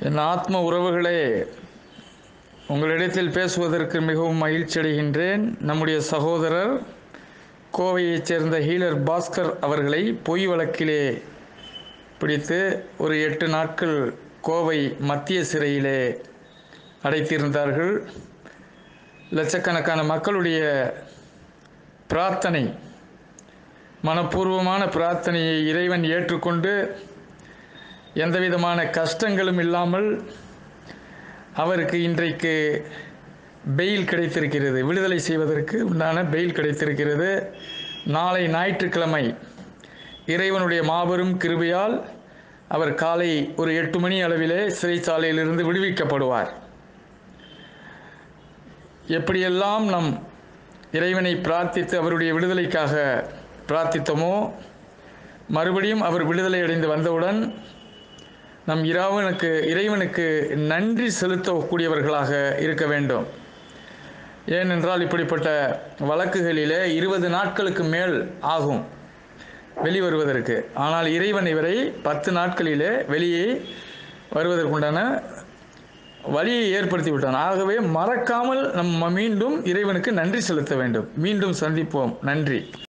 என் ஆத்ம உறவுகளே உங்களிடத்தில் பேசுவதற்கு மிகவும் மகிழ்ச்சி அடைகின்றேன். நம்முடைய சகோதரர் கோவையைச் சேர்ந்த ஹீலர் பாஸ்கர் அவர்களை பொய் வழக்கிலே பிடித்து ஒரு எட்டு நாட்கள் கோவை மத்திய சிறையிலே அடைத்திருந்தார்கள். லட்சக்கணக்கான மக்களுடைய பிரார்த்தனை மனப்பூர்வமான பிரார்த்தனையை இறைவன் ஏற்றுக்கொண்டு எந்தவிதமான கஷ்டங்களும் இல்லாமல் அவருக்கு இன்றைக்கு பெயில் கிடைத்திருக்கிறது. விடுதலை செய்வதற்கு உண்டான பெயில் கிடைத்திருக்கிறது. நாளை ஞாயிற்றுக்கிழமை இறைவனுடைய மாபெரும் கிருபையால் அவர் காலை ஒரு எட்டு மணி அளவிலே சிறைச்சாலையிலிருந்து விடுவிக்கப்படுவார். எப்படியெல்லாம் நம் இறைவனை பிரார்த்தித்து அவருடைய விடுதலைக்காக பிரார்த்தித்தோமோ மறுபடியும் அவர் விடுதலை அடைந்து வந்தவுடன் நம் இறைவனுக்கு இறைவனுக்கு நன்றி செலுத்தக்கூடியவர்களாக இருக்க வேண்டும். ஏனென்றால் இப்படிப்பட்ட வழக்குகளிலே இருபது நாட்களுக்கு மேல் ஆகும் வெளிவருவதற்கு. ஆனால் இறைவன் இவரை பத்து நாட்களிலே வெளியே வருவதற்குண்டான வழியை ஏற்படுத்தி விட்டான் ஆகவே மறக்காமல் நம்ம மீண்டும் இறைவனுக்கு நன்றி செலுத்த வேண்டும். மீண்டும் சந்திப்போம். நன்றி.